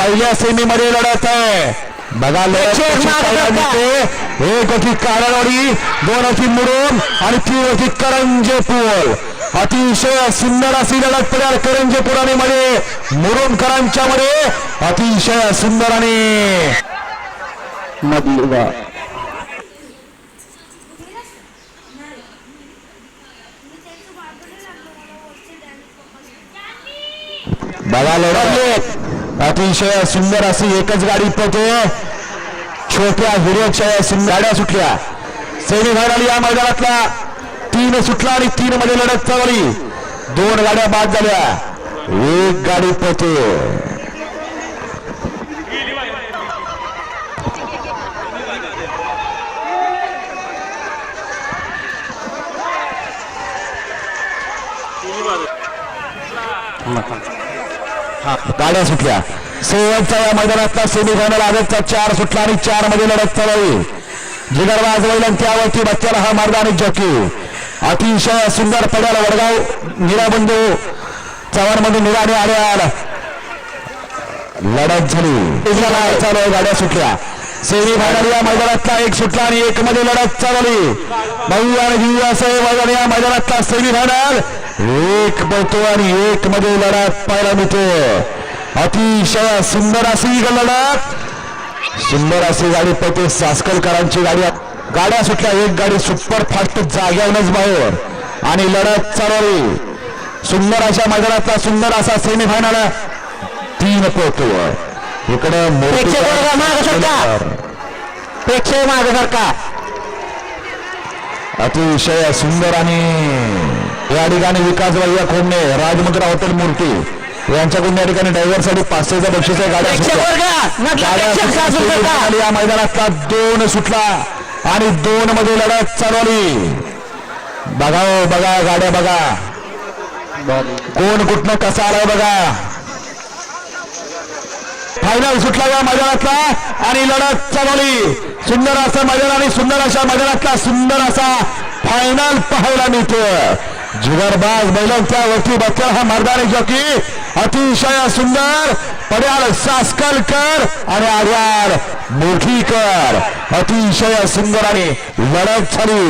पहिल्या सेमीमध्ये लढत आहे. बघा एक होती कारावाडी दोन होती मुरुम आणि तीन होती करंजेपूर. अतिशय सुंदर अशी लढत पडेल करंजेपूर आणि मध्ये मुरुमकरांच्या मध्ये अतिशय सुंदर आणि बघा लढत. अतिशय सुंदर अशी एकच गाडी पळते. छोट्या हिरोच्या गाड्या सुटल्या. सेमी फायनल या मैदानातला तीन सुटला आणि तीन मध्ये लढत चालली. दोन गाड्या बाद झाल्या. एक गाडी पळते. गाड्या सुटल्या. शेवटच्या या मैदानातला सेमीफायनल आजचा चार सुटला आणि चारमध्ये लढत चालवली जिगरबाज वैलन त्यावरती बच्चाला हा मार्गाने जॉकी. अतिशय सुंदर पड्याला वडगाव निराबंधू चव्हाणमध्ये निराने आल्या लढत झाली. चालू गाड्या सुटल्या. सेमी फायनल या मैदानातला एक सुटला आणि एक मध्ये लढत चालली. भाऊ आणि दिव्य असं मैदान या मैदानातला सेमी फायनल एक बघतो आणि एक मध्ये लढत पाहायला मिळतो. अतिशय सुंदर अशी लढत. सुंदर अशी गाडी पळते सासकलकरांची गाडी. गाड्या सुटल्या एक गाडी सुपर फास्ट जाग्यावरच बाहेर. आणि लढत चालवली सुंदर अशा मैदानातला सुंदर असा सेमी फायनल तीन पोहतो इकडे प्रेक्षक वर्ग मागं सरका. प्रेक्षक मागे सारखा अतिशय सुंदर आणि या ठिकाणी विकास भैया खोमणे राजमुद्रा हॉटेल मूर्ती. यांच्याकडून या ठिकाणी ड्रायव्हरसाठी पाचशेचा बक्षीस आहे. गाड्या या मैदानातला दोन सुटला. आणि दोन मध्ये लढत चालवली. बघा हो, बघा गाड्या बघा. कोण कुठनं कसा आलाय बघा. फायनल सुटला या मैदानातला आणि लढत चालवली सुंदर असं मैदान आणि सुंदर अशा मैदानातला सुंदर असा फायनल पाहायला मिळतो जुगरबाज बैलांच्या वरती बच्चा हा मर्दानी जॉकी अतिशय सुंदर. पड्याल सासकलकर आणि आर्यार मोठीकर अतिशय सुंदर आणि लढत झाली.